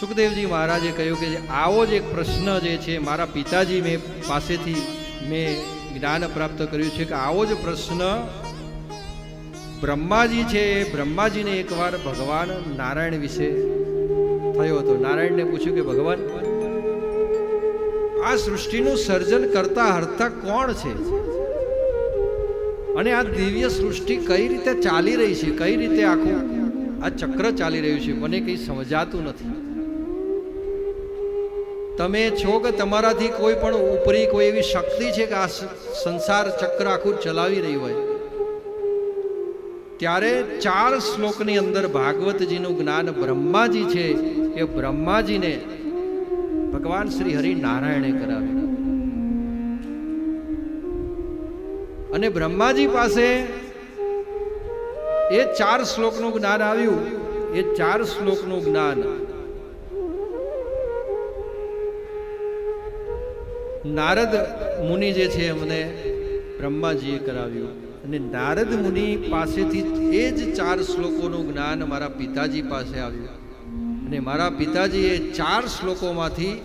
સુખદેવજી મહારાજે કહ્યું કે આવો જ એક પ્રશ્ન જે છે, મારા પિતાજી મેં પાસેથી મેં જ્ઞાન પ્રાપ્ત કર્યું છે કે આવો જ પ્રશ્ન બ્રહ્માજી છે. બ્રહ્માજીને એકવાર ભગવાન નારાયણ વિશે થયો હતો. નારાયણને પૂછ્યું કે ભગવાન, આ સૃષ્ટિનું સર્જન કરતા હરતા કોણ છે? અને આ દિવ્ય સૃષ્ટિ કઈ રીતે ચાલી રહી છે? કઈ રીતે આખું આ ચક્ર ચાલી રહ્યું છે? મને કંઈ સમજાતું નથી. તમે છો કે તમારાથી કોઈ પણ ઉપરી કોઈ એવી શક્તિ છે કે આ સંસાર ચક્ર આખું ચલાવી રહ્યું હોય? ત્યારે ચાર શ્લોકની અંદર ભાગવતજીનું જ્ઞાન બ્રહ્માજી છે એ બ્રહ્માજીને ભગવાન શ્રી હરિ નારાયણે કરાવ્યું. અને બ્રહ્માજી પાસે એ ચાર શ્લોકનું જ્ઞાન આવ્યું. એ ચાર શ્લોકનું જ્ઞાન નારદ મુનિ જે છે, એમને બ્રહ્માજીએ કરાવ્યું. અને નારદ મુનિ પાસેથી એ જ ચાર શ્લોકોનું જ્ઞાન મારા પિતાજી પાસે આવ્યું. અને મારા પિતાજીએ ચાર શ્લોકોમાંથી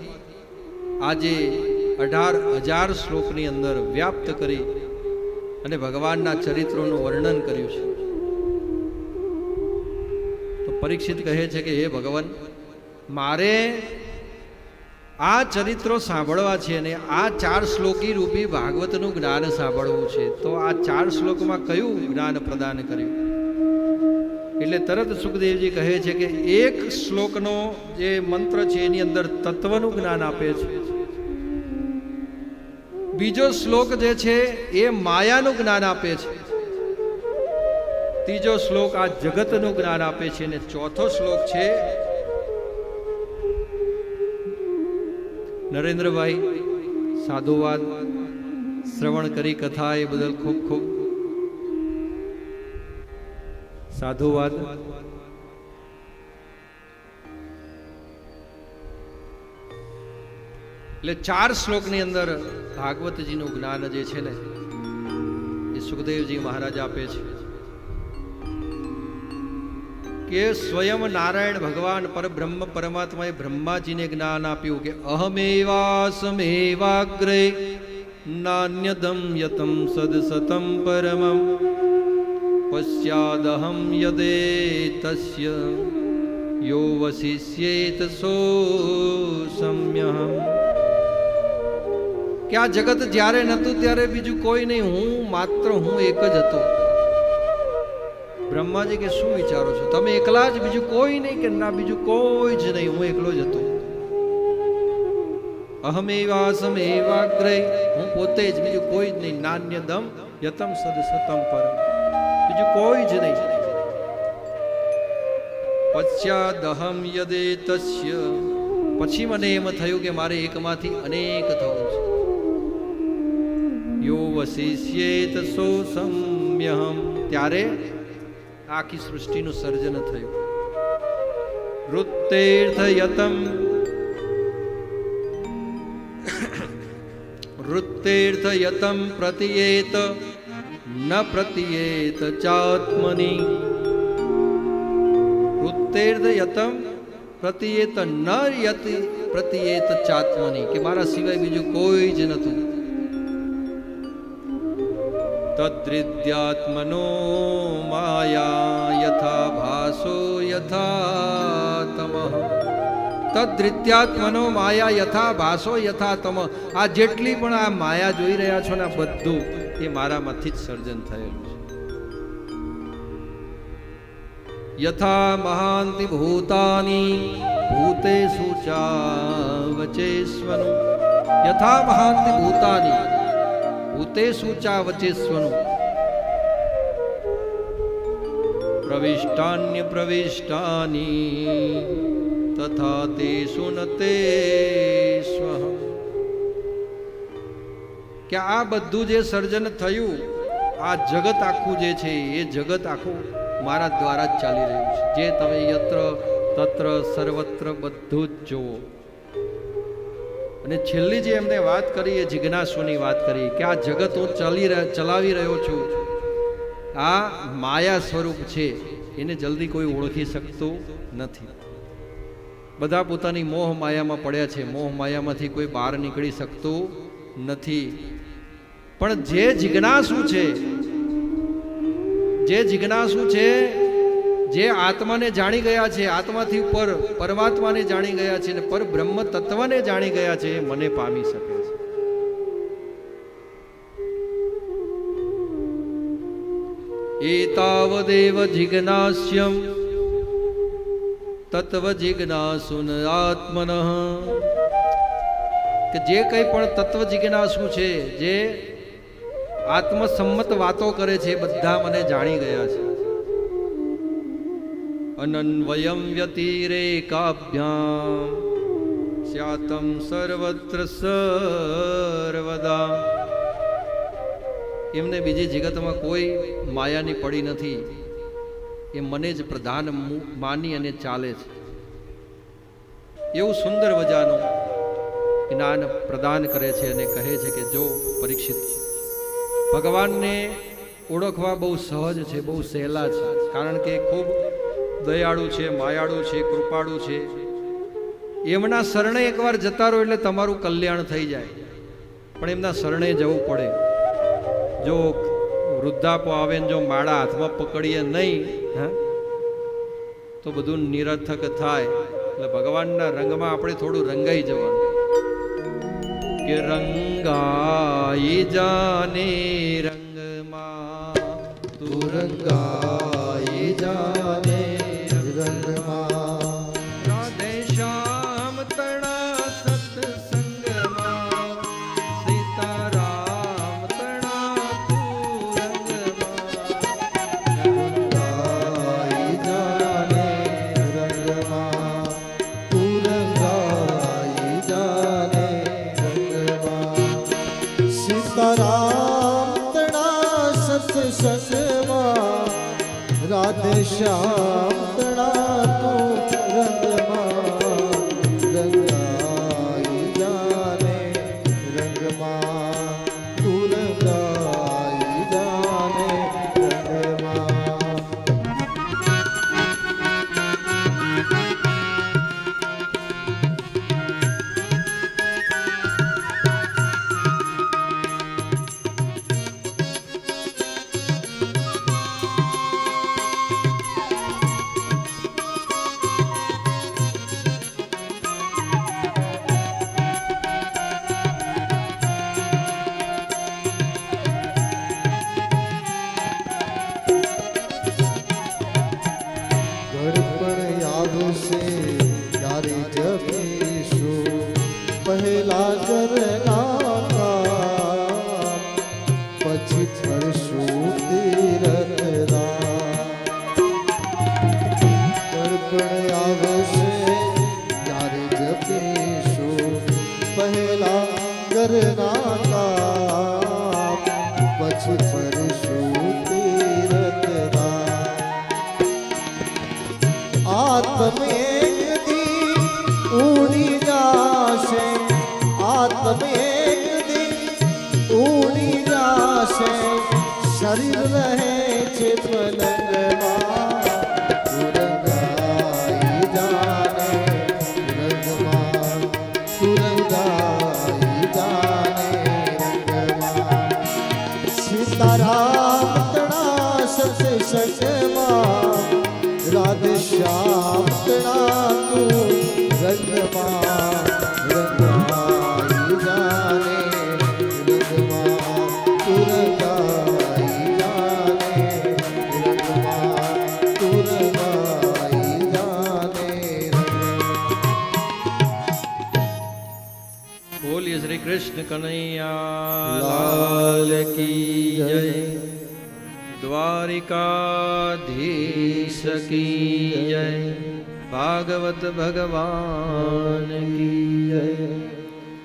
આજે અઢાર હજાર શ્લોકની અંદર વ્યાપ્ત કરી અને ભગવાનના ચરિત્રોનું વર્ણન કર્યું છે. તો પરીક્ષિત કહે છે કે, હે ભગવાન, મારે આ ચરિત્રો સાંભળવા છે અને આ ચાર શ્લોકી રૂપી ભાગવતનું જ્ઞાન સાંભળવું છે. તો આ ચાર શ્લોકમાં કયું જ્ઞાન પ્રદાન કર્યું? એટલે તરત સુખદેવજી કહે છે કે એક શ્લોકનો જે મંત્ર છે એની અંદર તત્વનું જ્ઞાન આપે છે. બીજો શ્લોક જે છે એ માયાનું જ્ઞાન આપે છે. ત્રીજો શ્લોક આ જગતનું જ્ઞાન આપે છે અને ચોથો શ્લોક છે નરેન્દ્રભાઈ, સાધુવાદ, શ્રવણ કરી કથા એ બદલ ખૂબ ખૂબ સાધુવાદ. એટલે ચાર શ્લોકની અંદર ભાગવતજીનું જ્ઞાન જે છે ને, એ સુખદેવજી મહારાજ આપે છે. કે સ્વયં નારાયણ ભગવાન પરબ્રહ્મ પરમાત્માએ બ્રહ્માજીને જ્ઞાન આપ્યું કે અહમેવાસમેવાગ્રે નાન્યદમ યતમ સદસતમ પરમ પશ્ચાદહમ યદે તસ્ય યો વશિષ્યેત સો સમ્યહમ. કે આ જગત જ્યારે નહોતું ત્યારે બીજું કોઈ નહીં, હું માત્ર હું એક જ હતો. બ્રહ્માજી કે શું વિચારો છો? તમે એકલા જ, બીજું કોઈ નહીં કે ના, બીજું કોઈ જ નહીં. હું એકલો જ હતો. અહમેવાસમ એવાગ્રહ હું પોતે જ, બીજું કોઈ જ નહીં. નાન્ય દમ યતમ સદ સતમ પર. બીજું કોઈ જ નહીં. પશ્ચાદહમ યદે તસ્ય. પછી મને એમ થયું કે મારે એકમાંથી અનેક થવું છે. યો વશિષ્યેત સો સમ્યહમ ત્યારે આખી સૃષ્ટિનું સર્જન થયું વૃત્તેર્થ યતમ વૃત્તેર્થ યતમ પ્રતિયેત ન પ્રતિયેત ચાત્મની વૃત્તેર્થ યતમ પ્રતિયેત ન યતિ પ્રતિયેત ચાત્મની કે મારા સિવાય બીજું કોઈ જ નતું। તદ્રિદ્યાત્મનો માયા યથા ભાસો યથા તમ તદ્રિત્યાત્મનો માયા યથા ભાસો યથા તમ આ જેટલી પણ આ માયા જોઈ રહ્યા છો ને આ બધું, એ મારામાંથી જ સર્જન થયેલું છે. યથા મહાંતિ ભૂતાની, ભૂતે સુચા વચેશ્વનું યથા મહાંતિ ભૂતાની ભૂતેષુ ચાવચેસ્વનું પ્રવિષ્ટાન્ય પ્રવિષ્ટાની. તથા તે ન તે સ્વઃ કે આ બધું જે સર્જન થયું, આ જગત આખું જે છે, એ જગત આખું મારા દ્વારા જ ચાલી રહ્યું છે. જે તમે યત્ર, તત્ર, સર્વત્ર બધું જ જુઓ. અને છેલ્લી જે એમને વાત કરી, એ જિજ્ઞાસુની વાત કરી કે આ જગત હું ચાલી ચલાવી રહ્યો છું. આ માયા સ્વરૂપ છે, એને જલ્દી કોઈ ઓળખી શકતું નથી. બધા પોતાની મોહ માયામાં પડ્યા છે, મોહ માયામાંથી કોઈ બહાર નીકળી શકતું નથી. પણ જે જિજ્ઞાસુ છે, જે જિજ્ઞાસુ છે જે આત્માને જાણી ગયા છે, આત્માથી ઉપર પરમાત્માને જાણી ગયા છે અને પર બ્રહ્મ તત્વને જાણી ગયા છે મને પામી શકે છે. એતાવદેવ જિજ્ઞાસ્યમ, તત્વ જિજ્ઞાસુન આત્મન. કે જે કંઈ પણ તત્વ જિજ્ઞાસુ છે, જે આત્મસંમત વાતો કરે છે બધા મને જાણી ગયા છે. અનન્વયમ વ્યતિરેકાભ્યામ સ્યાતમ સર્વત્ર સર્વદા એમને બીજી જગતમાં કોઈ માયાની પડી નથી. એ મને જ પ્રધાન માની અને ચાલે છે. એવું સુંદર મજાનું જ્ઞાન પ્રદાન કરે છે અને કહે છે કે જો પરીક્ષિત ભગવાનને ઓળખવા બહુ સહજ છે, બહુ સહેલા છે, કારણ કે ખૂબ દયાળુ છે, માયાળુ છે, કૃપાળુ છે. એમના શરણે એકવાર જતા રહો એટલે તમારું કલ્યાણ થઈ જાય. પણ એમના શરણે જવું પડે. જો વૃદ્ધાપો આવે ને જો માળા હાથમાં પકડીએ નહીં, હા, તો બધું નિરર્થક થાય. એટલે ભગવાનના રંગમાં આપણે થોડું રંગાઈ જવાનું. કે રંગાઈ જાને રંગમાં, તું રંગાઈ રાધે શ્યામ પછી કરશું બોલીએ શ્રી કૃષ્ણ કનૈયા કી જય. દ્વારિકાધીશ કી જય. ભાગવત ભગવાન કી જય.